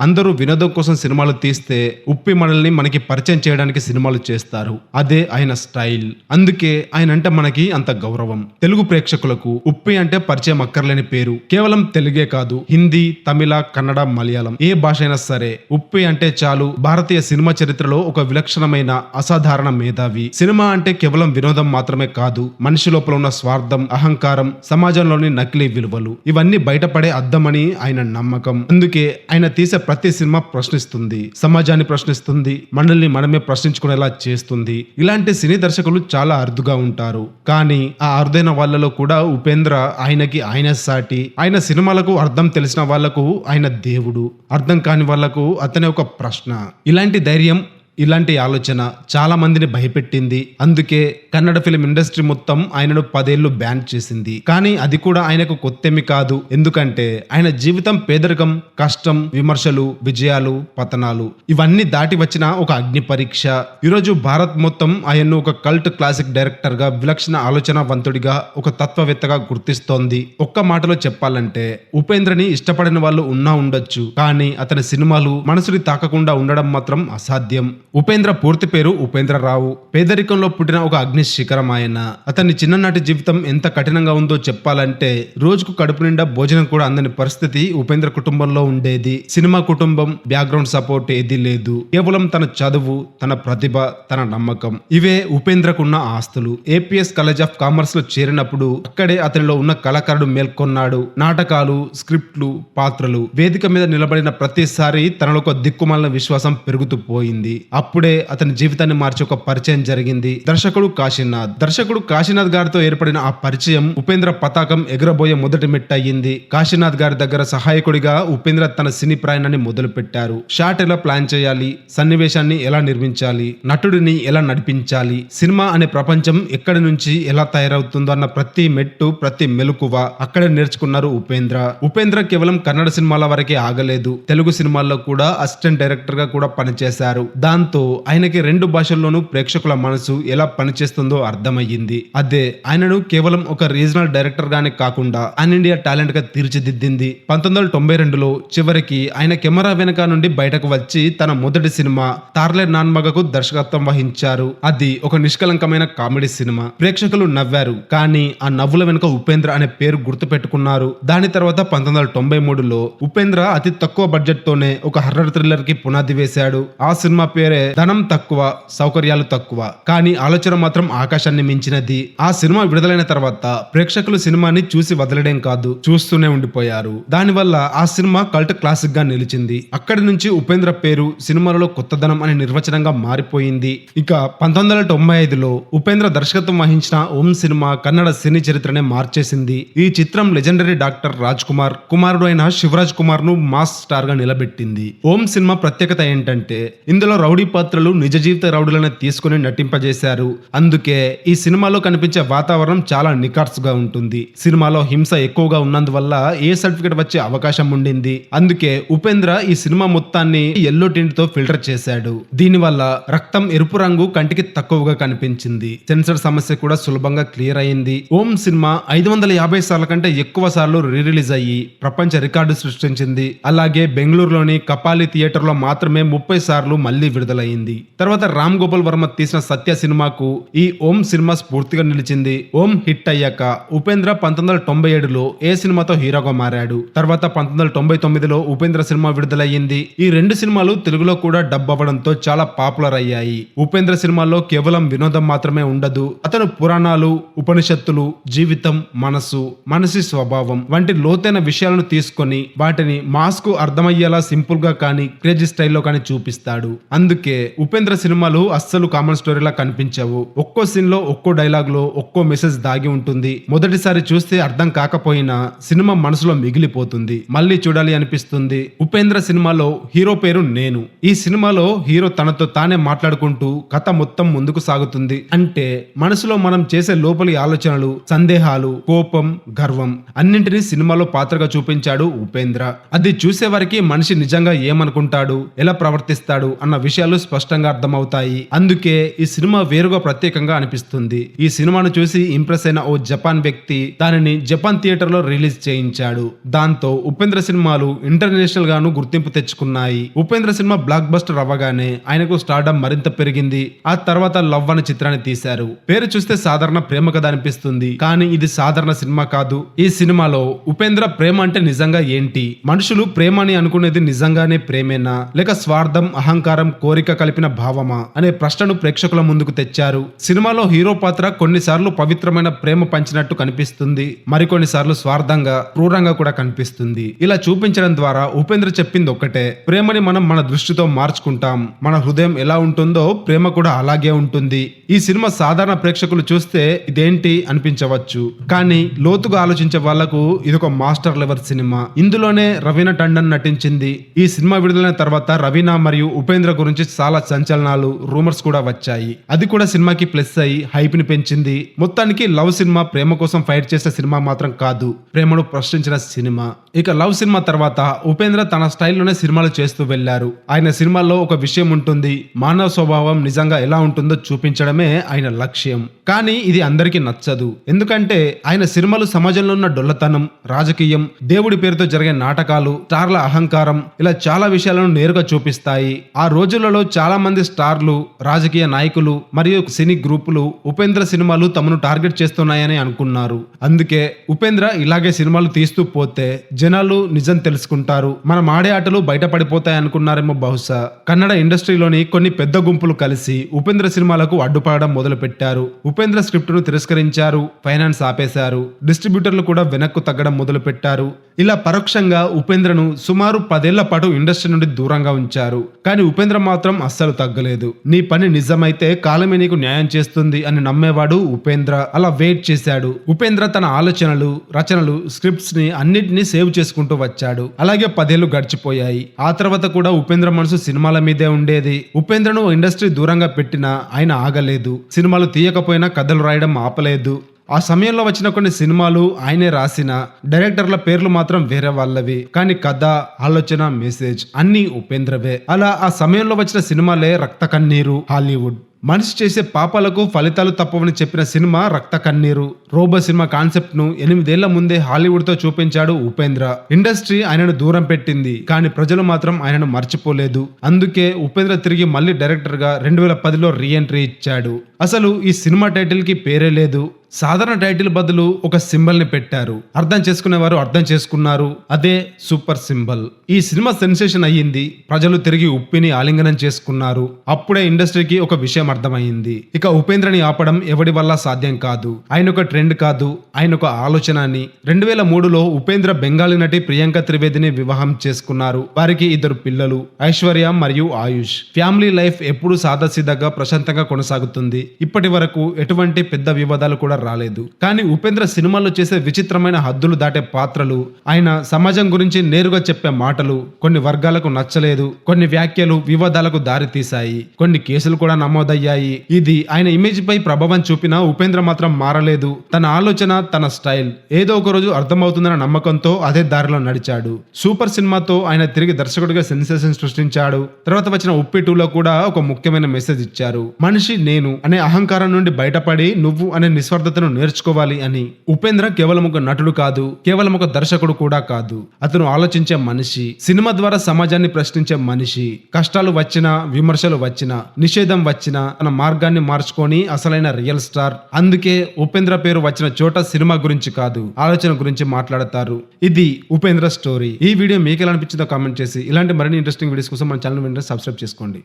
అందరూ వినోదం కోసం సినిమాలు తీస్తే ఉప్పి మనల్ని మనకి పరిచయం చేయడానికి సినిమాలు చేస్తారు. అదే ఆయన స్టైల్. అందుకే ఆయన అంటే మనకి అంత గౌరవం. తెలుగు ప్రేక్షకులకు ఉప్పి అంటే పరిచయం అక్కర్లేని పేరు. కేవలం తెలుగే కాదు హిందీ తమిళ కన్నడ మలయాళం ఏ భాష అయినా సరే ఉప్పి అంటే చాలు భారతీయ సినిమా చరిత్రలో ఒక విలక్షణమైన అసాధారణ మేధావి. సినిమా అంటే కేవలం వినోదం మాత్రమే కాదు మనిషి లోపల ఉన్న స్వార్థం అహంకారం సమాజంలోని నకిలీ విలువలు ఇవన్నీ బయటపడే అద్దమని ఆయన నమ్మకం. అందుకే ఆయన తీసే ప్రతి సినిమా ప్రశ్నిస్తుంది సమాజాన్ని ప్రశ్నిస్తుంది మనల్ని మనమే ప్రశ్నించుకునేలా చేస్తుంది. ఇలాంటి సినీ దర్శకులు చాలా అరుదుగా ఉంటారు. కానీ ఆ అరుదైన వాళ్ళలో కూడా ఉపేంద్ర ఆయనకి ఆయన సాటి ఆయన సినిమాలకు అర్థం తెలిసిన వాళ్ళకు ఆయన దేవుడు. అర్థం కాని వాళ్ళకు అతనే ఒక ప్రశ్న. ఇలాంటి ధైర్యం ఇలాంటి ఆలోచన చాలా మందిని భయపెట్టింది. అందుకే కన్నడ ఫిలిం ఇండస్ట్రీ మొత్తం ఆయనను పదేళ్ళు బ్యాన్ చేసింది. కానీ అది కూడా ఆయనకు కొత్తేమి కాదు. ఎందుకంటే ఆయన జీవితం పేదరికం కష్టం విమర్శలు విజయాలు పతనాలు ఇవన్నీ దాటి వచ్చిన ఒక అగ్ని పరీక్ష. ఈరోజు భారత్ మొత్తం ఆయన్ను ఒక కల్ట్ క్లాసిక్ డైరెక్టర్గా విలక్షణ ఆలోచనవంతుడిగా ఒక తత్వవేత్తగా గుర్తిస్తోంది. ఒక్క మాటలో చెప్పాలంటే ఉపేంద్రని ఇష్టపడిన వాళ్ళు ఉన్నా ఉండొచ్చు. కానీ అతని సినిమాలు మనసుని తాకకుండా ఉండడం మాత్రం అసాధ్యం. ఉపేంద్ర పూర్తి పేరు ఉపేంద్రరావు. పేదరికంలో పుట్టిన ఒక అగ్ని శిఖరం ఆయన. అతని చిన్ననాటి జీవితం ఎంత కఠినంగా ఉందో చెప్పాలంటే రోజుకు కడుపు నిండా భోజనం కూడా అందని పరిస్థితి ఉపేంద్ర కుటుంబంలో ఉండేది. సినిమా కుటుంబం బ్యాక్గ్రౌండ్ సపోర్ట్ ఏదీ లేదు. కేవలం తన చదువు తన ప్రతిభ తన నమ్మకం. ఇవే ఉపేంద్రకున్న ఆస్తులు. ఏపీఎస్ కాలేజ్ ఆఫ్ కామర్స్లో చేరినప్పుడు అక్కడే అతనిలో ఉన్న కళాకారుడు మేల్కొన్నాడు. నాటకాలు స్క్రిప్ట్లు పాత్రలు. వేదిక మీద నిలబడిన ప్రతిసారి తనలో ఒక దిక్కుమాలిన విశ్వాసం పెరుగుతూ పోయింది. అప్పుడే అతని జీవితాన్ని మార్చి ఒక పరిచయం జరిగింది. దర్శకుడు కాశీనాథ్. దర్శకుడు కాశీనాథ్ గారితో ఏర్పడిన ఆ పరిచయం ఉపేంద్ర పతాకం ఎగరబోయే మొదటి మెట్ అయ్యింది. కాశీనాథ్ గారి దగ్గర సహాయకుడిగా ఉపేంద్ర తన సినీ ప్రయాణాన్ని మొదలు పెట్టారు షాట్ ఎలా ప్లాన్ చేయాలి? సన్నివేశాన్ని ఎలా నిర్మించాలి? నటుడిని ఎలా నడిపించాలి? సినిమా అనే ప్రపంచం ఎక్కడి నుంచి ఎలా తయారవుతుందో అన్న ప్రతి మెట్టు ప్రతి మెలకువ అక్కడే నేర్చుకున్నారు ఉపేంద్ర. ఉపేంద్ర కేవలం కన్నడ సినిమాల వరకే ఆగలేదు. తెలుగు సినిమాల్లో కూడా అసిస్టెంట్ డైరెక్టర్గా కూడా పనిచేశారు. దాంతో ఆయనకి రెండు భాషల్లోనూ ప్రేక్షకుల మనసు ఎలా పనిచేస్తుందో అర్థమయ్యింది. అదే ఆయనను కేవలం ఒక రీజనల్ డైరెక్టర్ గానే కాకుండా అన్ ఇండియా టాలెంట్గా తీర్చిదిద్దింది. పంతొమ్మిది వందల తొంభై రెండులో చివరికి ఆయన కెమెరా వెనక నుండి బయటకు వచ్చి తన మొదటి సినిమా తార్లే నాన్మగకు దర్శకత్వం వహించారు. అది ఒక నిష్కలంకమైన కామెడీ సినిమా. ప్రేక్షకులు నవ్వారు. కానీ ఆ నవ్వుల వెనుక ఉపేంద్ర అనే పేరు గుర్తు పెట్టుకున్నారు దాని తర్వాత పంతొమ్మిది వందల తొంభై మూడులో ఉపేంద్ర అతి తక్కువ బడ్జెట్ తోనే ఒక హర్రర్ థ్రిల్లర్కి పునాది వేశాడు. ఆ సినిమా పేరే ధనం తక్కువ సౌకర్యాలు తక్కువ. కానీ ఆలోచన మాత్రం ఆకాశాన్ని మించినది. ఆ సినిమా విడుదలైన తర్వాత ప్రేక్షకులు సినిమాని చూసి వదలడం కాదు చూస్తూనే ఉండిపోయారు. దానివల్ల ఆ సినిమా కల్ట్ క్లాసిక్గా నిలిచింది. అక్కడి నుంచి ఉపేంద్ర పేరు సినిమాలలో కొత్తదనం అనే నిర్వచనంగా మారిపోయింది. ఇక పంతొమ్మిది వందల తొంభై ఐదులో ఉపేంద్ర దర్శకత్వం వహించిన ఓం సినిమా కన్నడ సినీ చరిత్రనే మార్చేసింది. ఈ చిత్రం లెజెండరీ డాక్టర్ రాజ్ కుమార్ కుమారుడు అయిన శివరాజ్ కుమార్ను మాస్ స్టార్గా నిలబెట్టింది. ఓం సినిమా ప్రత్యేకత ఏంటంటే ఇందులో రౌడీ పాత్రలు నిజ జీవిత రౌడీలను తీసుకుని నటింపజేశారు. అందుకే ఈ సినిమాలో కనిపించే వాతావరణం చాలా నికార్స్గా ఉంటుంది. సినిమాలో హింస ఎక్కువగా ఉన్నందువల్ల ఏ సర్టిఫికేట్ వచ్చే అవకాశం ఉండింది. అందుకే ఉపేంద్ర ఈ సినిమా మొత్తాన్ని ఎల్లో టింట్తో ఫిల్టర్ చేశాడు. దీనివల్ల రక్తం ఎరుపు రంగు కంటికి తక్కువగా కనిపించింది. సెన్సర్ సమస్య కూడా సులభంగా క్లియర్ అయింది. ఓం సినిమా ఐదు వందల యాభై సార్ల కంటే ఎక్కువ సార్లు రీ రిలీజ్ అయ్యి ప్రపంచ రికార్డు సృష్టించింది. అలాగే బెంగళూరులోని కపాలి థియేటర్లో మాత్రమే ముప్పై సార్లు మళ్ళీ విడుదలైంది తర్వాత రామ్ గోపాల్ వర్మ తీసిన సత్య సినిమాకు ఈ ఓం సినిమా స్ఫూర్తిగా నిలిచింది. ఓం హిట్ అయ్యాక ఉపేంద్ర పంతొమ్మిది వందల తొంభై ఏడులో ఏ సినిమాతో హీరోగా మారాడు? తర్వాత పంతొమ్మిది వందల తొంభై తొమ్మిదిలో ఉపేంద్ర సినిమా విడుదలయ్యింది. ఈ రెండు సినిమాలు తెలుగులో కూడా డబ్ అవ్వడంతో చాలా పాపులర్ అయ్యాయి. ఉపేంద్ర సినిమాల్లో కేవలం వినోదం మాత్రమే ఉండదు. అతను పురాణాలు ఉపనిషత్తులు జీవితం మనసు మనసి స్వభావం వంటి లోతైన విషయాలను తీసుకొని వాటిని మాస్కు అర్థమయ్యేలా సింపుల్గా కానీ క్రేజీ స్టైల్లో కానీ చూపిస్తాడు. అందుకే ఉపేంద్ర సినిమాలు అస్సలు కామన్ స్టోరీలా కనిపించవు. ఒక్కో సీన్లో ఒక్కో డైలాగ్లో ఒక్కో మెసేజ్ దాగి ఉంటుంది. మొదటిసారి చూస్తే అర్థం కాకపోయినా సినిమా మనసులో మిగిలిపోతుంది. మళ్ళీ చూడాలి అనిపిస్తుంది. ఉపేంద్ర సినిమాలో హీరో పేరు నేను. ఈ సినిమాలో హీరో తనతో తానే మాట్లాడుకుంటూ కథ మొత్తం ముందుకు సాగుతుంది. అంటే మనసులో మనం చేసే లోపలి ఆలోచనలు సందేహాలు కోపం గర్వం అన్నింటినీ సినిమాలో పాత్రగా చూపించాడు ఉపేంద్ర. అది చూసే వారికి మనిషి నిజంగా ఏమనుకుంటాడు ఎలా ప్రవర్తిస్తాడు అన్న విషయాలు విషయాలు స్పష్టంగా అర్థమవుతాయి. అందుకే ఈ సినిమా వేరుగా ప్రత్యేకంగా అనిపిస్తుంది. ఈ సినిమాను చూసి ఇంప్రెస్ అయిన ఓ జపాన్ వ్యక్తి దానిని జపాన్ థియేటర్లో రిలీజ్ చేయించాడు. దాంతో ఉపేంద్ర సినిమాలు ఇంటర్నేషనల్ గాను గుర్తింపు తెచ్చుకున్నాయి. ఉపేంద్ర సినిమా బ్లాక్ బస్టర్ అవ్వగానే ఆయనకు స్టార్డమ్ మరింత పెరిగింది. ఆ తర్వాత లవ్ అనే చిత్రాన్ని తీశారు. పేరు చూస్తే సాధారణ ప్రేమ కథ అనిపిస్తుంది. కానీ ఇది సాధారణ సినిమా కాదు. ఈ సినిమాలో ఉపేంద్ర ప్రేమ అంటే నిజంగా ఏంటి? మనుషులు ప్రేమ అని అనుకునేది నిజంగానే ప్రేమేనా? లేక స్వార్థం అహంకారం కోరిక కలిపిన భావమా అనే ప్రశ్నను ప్రేక్షకుల ముందుకు తెచ్చారు. సినిమాలో హీరో పాత్ర కొన్నిసార్లు పవిత్రమైన ప్రేమ పంచినట్టు కనిపిస్తుంది. మరికొన్ని సార్లు స్వార్థంగా క్రూరంగా కూడా కనిపిస్తుంది. ఇలా చూపించడం ద్వారా ఉపేంద్ర చెప్పింది ఒక్కటే. ప్రేమని మనం మన దృష్టితో మార్చుకుంటాం. మన హృదయం ఎలా ఉంటుందో ప్రేమ కూడా అలాగే ఉంటుంది. ఈ సినిమా సాధారణ ప్రేక్షకులు చూస్తే ఇదేంటి అనిపించవచ్చు. కానీ లోతుగా ఆలోచించే వాళ్ళకు ఇది ఒక మాస్టర్ లెవెల్ సినిమా. ఇందులోనే రవీనా టండన్ నటించింది. ఈ సినిమా విడుదలైన తర్వాత రవీనా మరియు ఉపేంద్ర గురించి చాలా సంచలనాలు రూమర్స్ కూడా వచ్చాయి. అది కూడా సినిమాకి ప్లస్ అయి హైప్ని పెంచింది. మొత్తానికి లవ్ సినిమా ప్రేమ కోసం ఫైట్ చేసే సినిమా మాత్రం కాదు. ప్రేమను ప్రశ్నించిన సినిమా. ఇక లవ్ సినిమా తర్వాత ఉపేంద్ర తన స్టైల్లోనే సినిమాలు చేస్తూ వెళ్ళారు ఆయన సినిమాల్లో ఒక విషయం ఉంటుంది. మానవ స్వభావం నిజంగా ఎలా ఉంటుందో చూపించడమే ఆయన లక్ష్యం. కానీ ఇది అందరికీ నచ్చదు. ఎందుకంటే ఆయన సినిమాలు సమాజంలో ఉన్న డొల్లతనం రాజకీయం దేవుడి పేరుతో జరిగే నాటకాలు స్టార్ల అహంకారం ఇలా చాలా విషయాలను నేరుగా చూపిస్తాయి. ఆ రోజులలో చాలా చాలామంది స్టార్లు రాజకీయ నాయకులు మరియు సినీ గ్రూపులు ఉపేంద్ర సినిమాలు తమను టార్గెట్ చేస్తున్నాయని అనుకున్నారు. అందుకే ఉపేంద్ర ఇలాగే సినిమాలు తీస్తూ పోతే జనాలు నిజం తెలుసుకుంటారు. మనం ఆడే ఆటలు బయటపడిపోతాయి అనుకున్నారేమో బహుశా. కన్నడ ఇండస్ట్రీలోని కొన్ని పెద్ద గుంపులు కలిసి ఉపేంద్ర సినిమాలకు అడ్డుపడడం మొదలు పెట్టారు ఉపేంద్ర స్క్రిప్ట్ను తిరస్కరించారు ఫైనాన్స్ ఆపేశారు డిస్ట్రిబ్యూటర్లు కూడా వెనక్కు తగ్గడం మొదలు పెట్టారు ఇలా పరోక్షంగా ఉపేంద్రను సుమారు పదేళ్ళ పాటు ఇండస్ట్రీ నుండి దూరంగా ఉంచారు. కానీ ఉపేంద్ర మాత్రం మాత్రం అస్సలు తగ్గలేదు. నీ పని నిజమైతే కాలమే నీకు న్యాయం చేస్తుంది అని నమ్మేవాడు ఉపేంద్ర. అలా వెయిట్ చేశాడు. ఉపేంద్ర తన ఆలోచనలు రచనలు స్క్రిప్ట్స్ని అన్నిటినీ సేవ్ చేసుకుంటూ వచ్చాడు. అలాగే పదేళ్ళు గడిచిపోయాయి. ఆ తర్వాత కూడా ఉపేంద్ర మనసు సినిమాల మీదే ఉండేది. ఉపేంద్రను ఇండస్ట్రీ దూరంగా పెట్టినా ఆయన ఆగలేదు. సినిమాలు తీయకపోయినా కథలు రాయడం ఆపలేదు. ఆ సమయంలో వచ్చిన కొన్ని సినిమాలు ఆయనే రాసిన డైరెక్టర్ల పేర్లు మాత్రం వేరే వాళ్ళవి. కానీ కథ ఆలోచన మెసేజ్ అన్ని ఉపేంద్రవే. అలా ఆ సమయంలో వచ్చిన సినిమాలే రక్త కన్నీరు హాలీవుడ్. మనిషి చేసే పాపాలకు ఫలితాలు తప్పవని చెప్పిన సినిమా రక్త కన్నీరు రోబో సినిమా కాన్సెప్ట్ను ఎనిమిదేళ్ళ ముందే హాలీవుడ్తో చూపించాడు ఉపేంద్ర. ఇండస్ట్రీ ఆయనను దూరం పెట్టింది కానీ ప్రజలు మాత్రం ఆయనను మర్చిపోలేదు. అందుకే ఉపేంద్ర తిరిగి మళ్ళీ డైరెక్టర్గా రెండు వేల పదిలో రీ ఎంట్రీ ఇచ్చాడు. అసలు ఈ సినిమా టైటిల్కి పేరే లేదు. సాధారణ టైటిల్ బదులు ఒక సింబల్ని పెట్టారు. అర్థం చేసుకునేవారు అర్థం చేసుకున్నారు. అదే సూపర్ సింబల్. ఈ సినిమా సెన్సేషన్ అయ్యింది. ప్రజలు తిరిగి ఉప్పిని ఆలింగనం చేసుకున్నారు. అప్పుడే ఇండస్ట్రీకి ఒక విషయం అర్థమైంది ఇక ఉపేంద్రని ఆపడం ఎవడి వల్ల సాధ్యం కాదు. ఆయన ఒక ట్రెండ్ కాదు. ఆయన ఒక ఆలోచన అని. రెండు వేల మూడులో ఉపేంద్ర బెంగాలీ నటి ప్రియాంక త్రివేదిని వివాహం చేసుకున్నారు. వారికి ఇద్దరు పిల్లలు ఐశ్వర్య మరియు ఆయుష్. ఫ్యామిలీ లైఫ్ ఎప్పుడూ సాదాసీదాగా ప్రశాంతంగా కొనసాగుతుంది. ఇప్పటి వరకు ఎటువంటి పెద్ద వివాదాలు కూడా రాలేదు. కానీ ఉపేంద్ర సినిమాల్లో చేసే విచిత్రమైన హద్దులు దాటే పాత్రలు ఆయన సమాజం గురించి నేరుగా చెప్పే మాటలు కొన్ని వర్గాలకు నచ్చలేదు కొన్ని వ్యాఖ్యలు వివాదాలకు దారితీశాయి కొన్ని కేసులు కూడా నమోదయ్యాయి. ఇది ఆయన ఇమేజ్ పై ప్రభావం చూపినా ఉపేంద్ర మాత్రం మారలేదు. తన ఆలోచన తన స్టైల్ ఏదో ఒక రోజు అర్థమవుతుందన్న నమ్మకంతో అదే దారిలో నడిచాడు. సూపర్ సినిమాతో ఆయన తిరిగి దర్శకుడిగా సెన్సేషన్ సృష్టించాడు. తర్వాత వచ్చిన ఉప్పి టూలో కూడా ఒక ముఖ్యమైన మెసేజ్ ఇచ్చారు. మనిషి నేను అనే అహంకారం నుండి బయటపడి నువ్వు అనే నిస్వార్థతను నేర్చుకోవాలి అని ఉపేంద్ర కేవలం ఒక నటుడు కాదు కేవలం ఒక దర్శకుడు కూడా కాదు. అతను ఆలోచించే మనిషి సినిమా ద్వారా సమాజాన్ని ప్రశ్నించే మనిషి కష్టాలు వచ్చినా విమర్శలు వచ్చినా నిషేధం వచ్చినా తన మార్గాన్ని మార్చుకొని అసలైన రియల్ స్టార్. అందుకే ఉపేంద్ర పేరు వచ్చిన చోట సినిమా గురించి కాదు ఆలోచన గురించి మాట్లాడతారు. ఇది ఉపేంద్ర స్టోరీ. ఈ వీడియో మీకు ఎలా అనిపించిందో కామెంట్ చేసి ఇలాంటి మరిన్ని ఇంట్రెస్టింగ్ వీడియోస్ కోసం మన ఛానల్ వెంటనే సబ్స్క్రైబ్ చేసుకోండి.